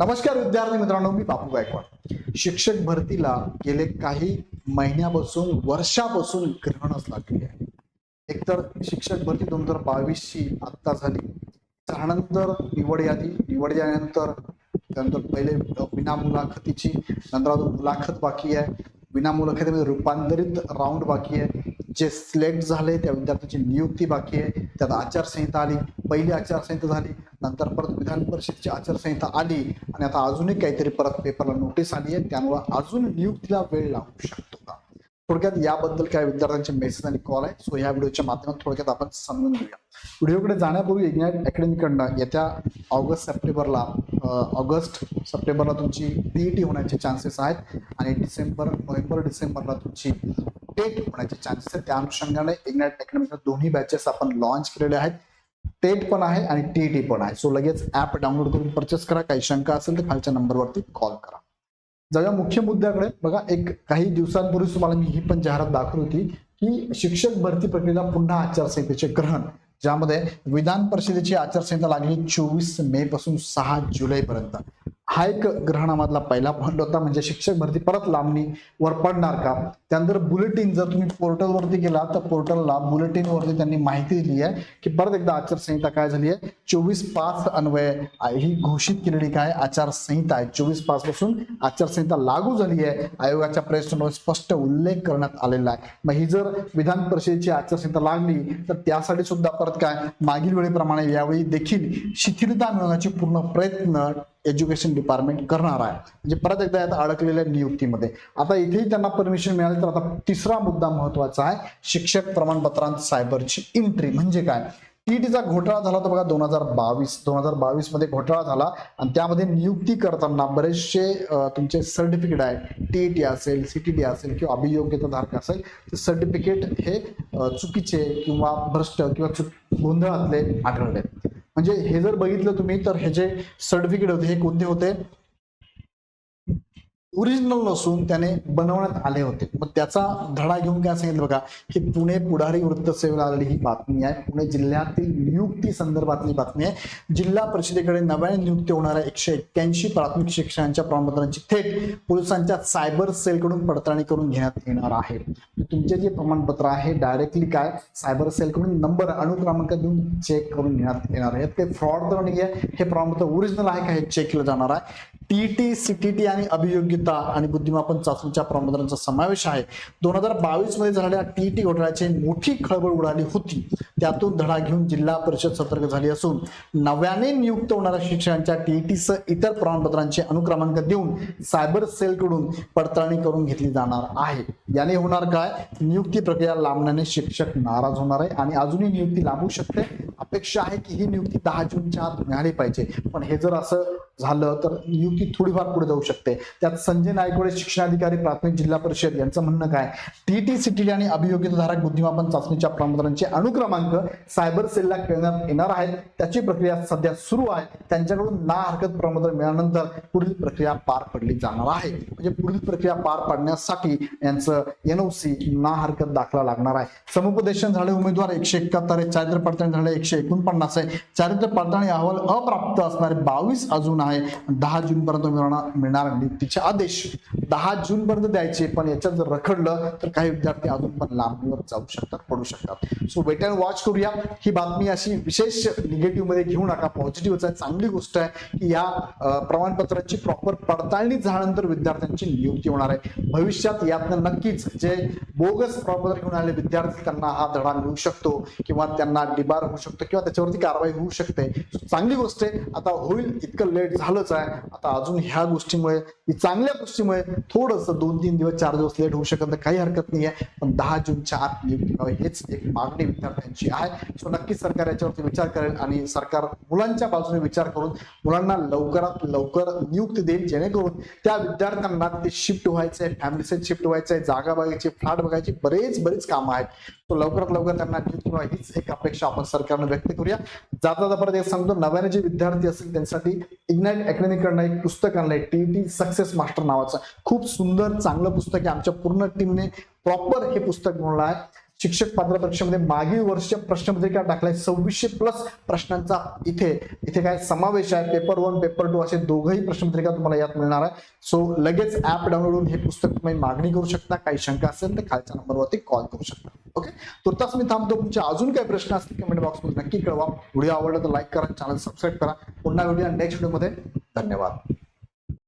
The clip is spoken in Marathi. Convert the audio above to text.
नमस्कार विद्यार्थी मित्रांनो मी बापू गायकवाड. शिक्षक भरतीला गेले काही महिन्यापासून वर्षापासून ग्रहणच लागले आहे. एकतर शिक्षक भरती दोन हजार बावीसची आत्ता झाली. त्यानंतर निवड यादी निवड यादीनंतर त्यानंतर पहिले विना मुलाखतीची नंतर अजून मुलाखत बाकी आहे. विना मुलाखतीमध्ये रूपांतरित राऊंड बाकी आहे. जे सिलेक्ट झाले त्या विद्यार्थ्यांची नियुक्ती बाकी आहे. त्यात आचारसंहिता आली. पहिली आचारसंहिता झाली. नंतर परत विधान परिषदेची आचारसंहिता आली आणि आता अजूनही काहीतरी परत पेपरला नोटीस आली आहे. त्यामुळे अजून नियुक्तीला वेळ लागू शकतो का? थोडक्यात याबद्दल काय विद्यार्थ्यांचे मेसेज आणि कॉल आहे सो या व्हिडिओच्या माध्यमात थोडक्यात आपण समजून घेऊया. व्हिडिओकडे जाण्यापूर्वी इग्नाइट अकॅडमीकडनं येत्या ऑगस्ट सप्टेंबरला ऑगस्ट सप्टेंबरला तुमची पीईटी होण्याचे चान्सेस आहेत आणि डिसेंबर नोव्हेंबर डिसेंबरला तुमची टेट होण्याचे चान्सेस आहेत. त्या अनुषंगाने इग्नाइट अकॅडमीच्या दोन्ही बॅचेस आपण लॉन्च केलेले आहेत. टेट पण आहे आणि टीईटी पण आहे. सो लगेच ऍप डाउनलोड करून परचेस करा. काही शंका असेल तर खालच्या नंबरवरती कॉल करा. जाऊया मुख्य मुद्द्याकडे. बघा एक काही दिवसांपूर्वी तुम्हाला मी ही पण जाहिरात दाखवली होती की शिक्षक भरती प्रक्रियेला पुन्हा आचारसंहितेचे ग्रहण ज्यामध्ये विधान परिषदेची आचारसंहिता लागली चोवीस मे पासून सहा जुलै पर्यंत हा एक ग्रहणामधला पहिला पॉईंट होता. म्हणजे शिक्षक भरती परत लांबणी वर पडणार का? त्यानंतर बुलेटिन जर तुम्ही पोर्टलवरती गेला तर पोर्टलला बुलेटिन वरती त्यांनी माहिती दिली आहे की परत एकदा आचारसंहिता काय झाली आहे चोवीस पाच अन्वय ही घोषित केलेली काय? आचारसंहिता आहे. चोवीस पाच पासून आचारसंहिता लागू झाली आहे आयोगाच्या प्रेस स्पष्ट उल्लेख करण्यात आलेला आहे. मग ही जर विधान परिषदेची आचारसंहिता लागली तर त्यासाठी सुद्धा परत काय? मागील वेळेप्रमाणे यावेळी देखील शिथिलता मिळवण्याचे पूर्ण प्रयत्न एज्युकेशन डिपार्टमेंट करणार आहे. म्हणजे परत एकदा यात अडकलेल्या नियुक्तीमध्ये. आता इथेही त्यांना परमिशन मिळाली तर आता तिसरा मुद्दा महत्त्वाचा आहे शिक्षक प्रमाणपत्रांत सायबरची एंट्री म्हणजे काय? टीईटीचा घोटाळा झाला होता बघा दोन हजार बावीस दोन हजार बावीसमध्ये घोटाळा झाला आणि त्यामध्ये नियुक्ती करताना बरेचसे तुमचे सर्टिफिकेट आहे टीईटी असेल सीटीटी असेल किंवा अभियोग्यता धारक असेल ते सर्टिफिकेट हे चुकीचे किंवा भ्रष्ट किंवा चुक गोंधळातले आढळले म्हणजे हे जर बघितलं तुम्ही तर हे जे सर्टिफिकेट होते हे कोणते होते? ओरिजिनल नसून त्याने बनवण्यात आले होते. मग त्याचा धडा घेऊन काय सांगितलं बघा की पुणे पुढारी वृत्तसेवेला आलेली ही बातमी आहे. पुणे जिल्ह्यातील नियुक्ती संदर्भातली बातमी आहे. जिल्हा परिषदेकडे नव्याने नियुक्ती होणाऱ्या एकशे एक्क्याऐंशी प्राथमिक शिक्षणाच्या प्रमाणपत्रांची थेट पोलिसांच्या सायबर सेलकडून पडताळणी करून घेण्यात येणार आहे. तुमचे जे प्रमाणपत्र आहे डायरेक्टली काय? सायबर सेलकडून नंबर अनुक्रमांक देऊन चेक करून घेण्यात येणार आहे ते फ्रॉड तर नाही आहे हे प्रमाणपत्र ओरिजिनल आहे का हे चेक केलं जाणार आहे. टीटी टी आणि अभियोग्यता आणि बुद्धिमापन चाचणीच्या प्रमाणपत्रांचा समावेश आहे. दोन हजार बावीसमध्ये झालेल्या टी घोटाळ्याची मोठी खळबळ उडाली होती. त्यातून धडा घेऊन जिल्हा परिषद सतर्क झाली असून नव्याने नियुक्त होणाऱ्या शिक्षकांच्या टीईटीसह इतर प्रमाणपत्रांचे अनुक्रमांक देऊन सायबर सेलकडून पडताळणी करून घेतली जाणार आहे. याने होणार काय? नियुक्ती प्रक्रिया लांबण्याने शिक्षक नाराज होणार आहे आणि अजूनही नियुक्ती लांबू शकते. अपेक्षा आहे की ही नियुक्ती दहा जूनच्या आत मिळाली पाहिजे. पण हे जर असं झालं तर नियुक्ती थोडीफार पुढे जाऊ शकते. त्यात संजय नायकवडे शिक्षणाधिकारी प्राथमिक जिल्हा परिषद यांचं म्हणणं काय? टीटी सीटी आणि अभियोग्यताधारक बुद्धिमापन चाचणीच्या प्रमाणांचे अनुक्रमांक सायबर सेलला कळण्यात येणार आहेत. त्याची प्रक्रिया सध्या सुरू आहे. त्यांच्याकडून ना हरकत प्रमाणपत्र मिळाल्यानंतर पुढील प्रक्रिया पार पडली जाणार आहे. म्हणजे पुढील प्रक्रिया पार पाडण्यासाठी यांचं एनओसी ना हरकत दाखला लागणार आहे. समुपदेशन झाले उमेदवार एकशे एकाहत्तर आहे. चारित्र पडताळणी झाले एकशे एकोणपन्नास आहे. चारित्र पडताळणी अहवाल अप्राप्त असणारे बावीस अजून आहे. दहा जून पर्यंत मिळणार मिळणार नियुक्तीचे आदेश दहा जून पर्यंत द्यायचे पण याच्यात जर रखडलं तर काही विद्यार्थी अजून पण लांबणीवर जाऊ शकतात पडू शकतात. सो वेट अँड वॉच करूया. ही बातमी अशी विशेष निगेटिव्हमध्ये घेऊ नका. पॉझिटिव्हच आहे चांगली गोष्ट आहे की या प्रमाणपत्राची प्रॉपर पडताळणी झाल्यानंतर विद्यार्थ्यांची नियुक्ती होणार आहे. भविष्यात यातनं नक्कीच जे बोगस प्रमाणपत्र घेऊन आलेले विद्यार्थी त्यांना हा धडा मिळू शकतो किंवा त्यांना डिबार होऊ शकतो किंवा त्याच्यावरती कारवाई होऊ शकते. चांगली गोष्ट आहे. आता होईल इतकं लेट झालंच आहे. आता अजून ह्या गोष्टीमुळे चांगल्या गोष्टीमुळे थोडस दोन तीन दिवस चार दिवस लेट होऊ शकत काही हरकत नाही आहे पण दहा जूनच्या आत नियुक्ती व्हावी हेच एक मागणी विद्यार्थ्यांची आहे. सो नक्कीच सरकार याच्यावरती विचार करेल आणि सरकार मुलांच्या बाजूने विचार करून मुलांना लवकरात लवकर नियुक्ती देईल जेणेकरून त्या विद्यार्थ्यांना ते शिफ्ट व्हायचंय फॅमिली शिफ्ट व्हायचंय जागा बघायची फ्लॅट बघायची बरेच बरेच कामं आहेत. तो लवकरात लवकर त्यांना नियुक्ती व्हावी हीच एक अपेक्षा आपण सरकारनं व्यक्त करूया. जाता जाता परत एक सांगतो नव्याने जे विद्यार्थी असतील त्यांच्यासाठी इग्नाइट अकॅडमीकडनं एक पुस्तक आणलंय टीईटी सक्सेस मास्टर नावाचं. खूप सुंदर चांगलं पुस्तक आहे. आमच्या पूर्ण टीमने प्रॉपर हे पुस्तक बनवलं आहे. शिक्षक पात्र परीक्षेमध्ये मागील वर्षीच्या प्रश्नपत्रिका टाकलाय सव्वीसशे प्लस प्रश्नांचा इथे इथे काय समावेश आहे? पेपर वन पेपर टू असे दोघंही प्रश्नपत्रिका तुम्हाला यात मिळणार आहे. सो लगेच ऍप डाउनलोड करून हे पुस्तक तुम्ही मागणी करू शकता. काही शंका असेल तर खालच्या नंबरवरती कॉल करू शकता. ओके तुर्तास मी थांबतो. तुमचे अजून काही प्रश्न असतील कमेंट बॉक्समध्ये नक्की कळवा. व्हिडिओ आवडला तर लाईक करा चॅनल सबस्क्राईब करा. पुन्हा व्हिडिओ नेक्स्ट व्हिडिओमध्ये धन्यवाद.